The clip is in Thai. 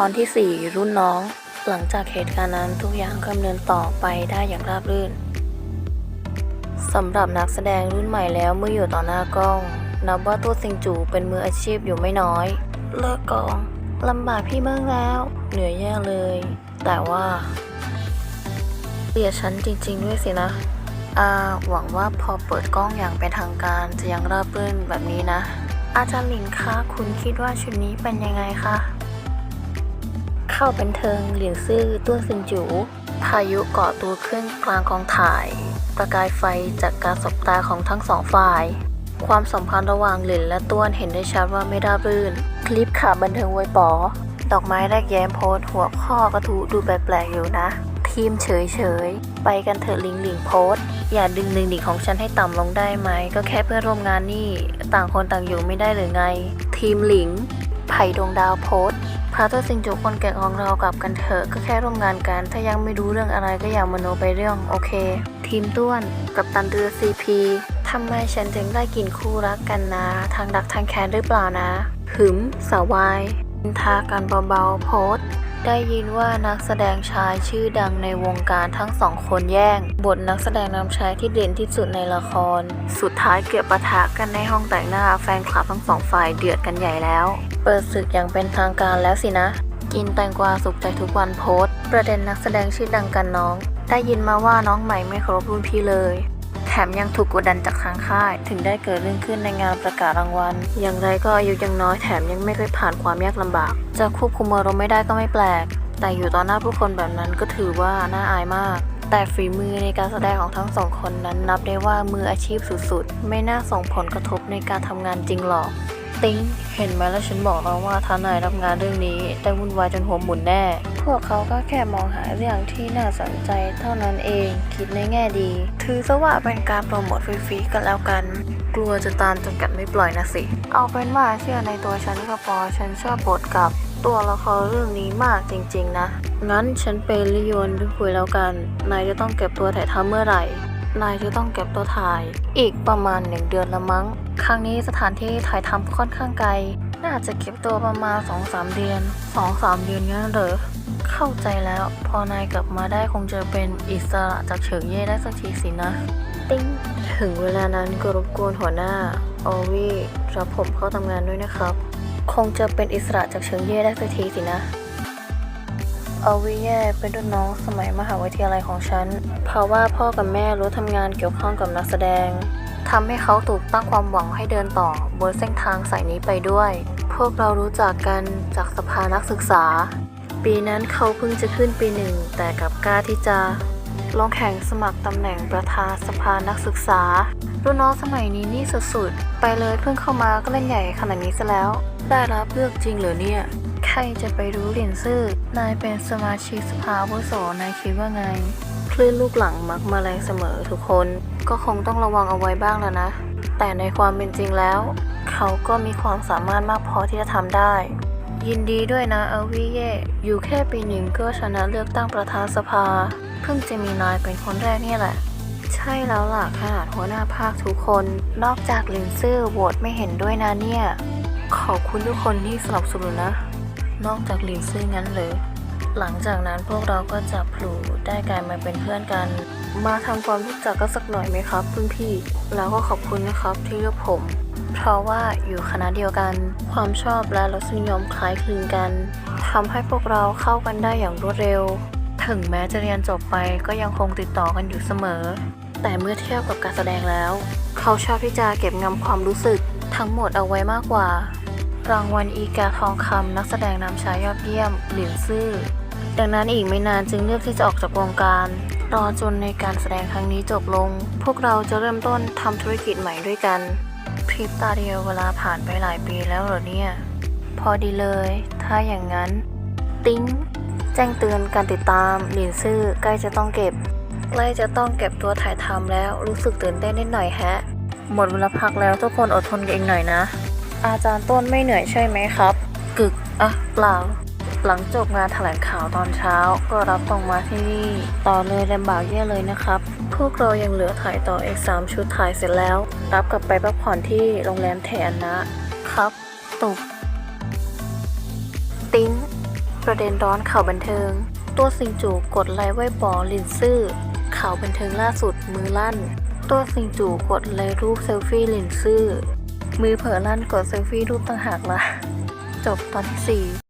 ตอนที่ 4 รุ่นน้อง หลังจากเหตุการณ์นั้นทุกอย่างก็ดำเนินต่อไปได้อย่างราบรื่นสำหรับนักแสดงรุ่นใหม่แล้วเมื่ออยู่ต่อหน้ากล้อง นับว่าตัวซิงจูเป็นมืออาชีพอยู่ไม่น้อย เลิกกองลำบากพี่เมืองแล้ว เหนื่อยแย่เลย แต่ว่าเกลียดฉันจริง ๆ ด้วยสินะอาหวังว่าพอเปิดกล้องอย่างเป็นทางการจะยังราบรื่นแบบนี้นะ อาจารย์หลินคะคุณคิดว่าชุดนี้เป็นยังไงคะ เข้าเป็นเทิงเหลียงซื่อตัวซินจูพายุเกาะตัวขึ้นกลางกองถ่าย ประกายไฟจากการสบตาของทั้งสองฝ่าย ความสัมพันธ์ระหว่างหลินและต้วนเห็นได้ชัดว่าไม่ราบรื่น คลิปข่าวบันเทิงไวยป๋อดอกไม้แรกแย้มโพสหัวข้อกระทูดูแปลกๆอยู่นะ ทีมเฉยๆ ไปกันเถอะลิงหลิงโพสอย่าดึงหนึ่งดิของฉันให้ต่ำลงได้ไหม ก็แค่เพื่อนร่วมงานนี่ ต่างคนต่างอยู่ไม่ได้หรือไง ทีมหลิง ไผ่ดวงดาวโพสต์ พาตัวสิงจุคนแก่ของเรากลับกันเถอะก็แค่ร่วมงานกัน ถ้ายังไม่รู้เรื่องอะไรก็อย่ามโนไปเรื่องโอเค ทีมต้วนกับตันเรือซีพีทำไมฉันถึงได้กินคู่รักกันนะ ทางดักทางแคนหรือเปล่านะ หึมสาวายนินทากันเบาๆโพส ได้ยินว่านักแสดงชายชื่อดังในวงการทั้งสองคนแย่ง บทนักแสดงนำชายที่เด่นที่สุดในละคร สุดท้ายเกือบปะทะกันในห้องแต่งหน้าแฟนคลับทั้งสองฝ่ายเดือดกันใหญ่แล้ว เปิดศึกอย่างเป็นทางการแล้วสินะ กินแตงกวาสุขใจทุกวันโพสต์ประเด็นนักแสดงชื่อดังกันน้อง ได้ยินมาว่าน้องใหม่ไม่เคารพรุ่นพี่เลย มยังถูกกดดันจากทางค่าย ถึงได้เกิดเรื่องขึ้นในงานประกาศรางวัล อย่างไรก็อายุยังน้อยแถมยังไม่เคยผ่านความยากลำบาก จะควบคุมอารมณ์ไม่ได้ก็ไม่แปลก แต่อยู่ต่อหน้าผู้คนแบบนั้นก็ถือว่าน่าอายมากแต่ฝีมือในการแสดงของทั้งสองคนนั้นนับได้ว่ามืออาชีพสุดๆ ไม่น่าส่งผลกระทบในการทำงานจริงหรอก ติ๊งเห็นไหมแล้วฉันบอกแล้วว่าถ้านายรับงานเรื่องนี้ได้วุ่นวายจนหัวหมุนแน่ พวกเขาก็แค่มองหาเรื่องที่น่าสนใจเท่านั้นเอง คิดในแง่ดี ถือซะว่าเป็นการโปรโมทฟรีๆกันแล้วกัน กลัวจะตามจนกัดไม่ปล่อยนะสิ เอาเป็นว่าเชื่อในตัวฉันก็พอฉันชอบบทกับตัวละครเรื่องนี้มากจริง ๆ นะ งั้นฉันเป็นลิยนด้วยคุยแล้วกัน นายจะต้องเก็บตัวถ่ายทำเมื่อไหร่ นายจะต้องเก็บตัวถ่าย อีกประมาณหนึ่งเดือนละมั้ง ครั้งนี้สถานที่ถ่ายทำค่อนข้างไกล น่าจะเก็บตัวประมาณ 2-3 เดือน 2-3 เดือนงั้นเหรอเข้าใจแล้วพอนายกลับมาได้คงจะเป็นอิสระจากเฉิงเย่ได้สักทีสินะ ติ้งถึงเวลานั้นก็รบกวนหัวหน้า ออวี่รับผมเข้าทำงานด้วยนะครับ คงจะเป็นอิสระจากเฉิงเย่ได้สักทีสินะ อวิแย่เป็นรุ่นน้องสมัยมหาวิทยาลัยของฉัน เพราะว่าพ่อกับแม่รู้ทำงานเกี่ยวข้องกับนักแสดงทำให้เขาถูกตั้งความหวังให้เดินต่อบนเส้นทางสายนี้ไปด้วย พวกเรารู้จักกันจากสภานักศึกษา ปีนั้นเขาเพิ่งจะขึ้นปีหนึ่ง แต่กลับกล้าที่จะลงแข่งสมัครตำแหน่งประธานสภานักศึกษา รุ่นน้องสมัยนี้นี่สุดๆ ไปเลยเพิ่งเข้ามาก็เล่นใหญ่ขนาดนี้ซะแล้ว ได้รับเลือกจริงเหรอเนี่ย ใครจะไปรู้เหรียญซื่อ นายเป็นสมาชิกสภาวุโสนายคิดว่าไง คลื่นลูกหลังมักมาแรงเสมอทุกคน ก็คงต้องระวังเอาไว้บ้างแล้วนะ แต่ในความเป็นจริงแล้ว เขาก็มีความสามารถมากพอที่จะทำได้ ยินดีด้วยนะเอวิเย่อยู่แค่ปีหนึ่งก็ชนะเลือกตั้งประธานสภา เพิ่งจะมีนายเป็นคนแรกนี่แหละใช่แล้วล่ะขนาดหัวหน้าภาคทุกคน นอกจากลินซื่อโหวตไม่เห็นด้วยนะเนี่ย ขอบคุณทุกคนที่สนับสนุนนะ นอกจากลินซื่องั้นเลยหลังจากนั้นพวกเราก็จับพลูได้กลายมาเป็นเพื่อนกัน มาทำความรู้จักกันสักหน่อยไหมครับเพื่อนพี่ แล้วก็ขอบคุณนะครับที่เลือกผม เพราะว่าอยู่คณะเดียวกัน ความชอบและรสนิยมคล้ายคลึงกันทำให้พวกเราเข้ากันได้อย่างรวดเร็ว ถึงแม้จะเรียนจบไปก็ยังคงติดต่อกันอยู่เสมอ แต่เมื่อเทียบกับการแสดงแล้ว เขาชอบที่จะเก็บงำความรู้สึกทั้งหมดเอาไว้มากกว่า รางวัลอีกาทองคำนักแสดงนำชายยอดเยี่ยม หลินซื่อ ดังนั้นอีกไม่นานจึงเลือกที่จะออกจากวงการ รอจนในการแสดงครั้งนี้จบลง พวกเราจะเริ่มต้นทำธุรกิจใหม่ด้วยกัน พริบตาเดียวเวลาผ่านไปหลายปีแล้วเหรอเนี่ย พอดีเลย ถ้าอย่างนั้น ติ้ง แจ้งเตือนการติดตาม หลินซื่อใกล้จะต้องเก็บ ใกล้จะต้องเก็บตัวถ่ายทำแล้วรู้สึกตื่นเต้นนิดหน่อยแฮะ หมดเวลาพักแล้วทุกคนอดทนกันอีกหน่อยนะ อาจารย์ต้นไม่เหนื่อยใช่ไหมครับ กึก อะ เปล่า หลังจบงานแถลงข่าวตอนเช้า ก็รับตรงมาที่นี่ ต่อเลยลำบากแย่เลยนะครับ พวกเรายังเหลือถ่ายต่ออีกสามชุดถ่ายเสร็จแล้ว รับกลับไปพักผ่อนที่โรงแรมแทนนะครับ ตุกติ้ง ประเด็นร้อนข่าวบันเทิง ตัวซิงจูกดไลค์ไว้บอลินซื่อ ข่าวบันเทิงล่าสุดมือลั่น ตัวซิงจูกดไลค์รูปเซลฟี่ลินซื่อ มือเผลอลั่นกดเซลฟี่รูปต่างหากละจบตอนที่ 4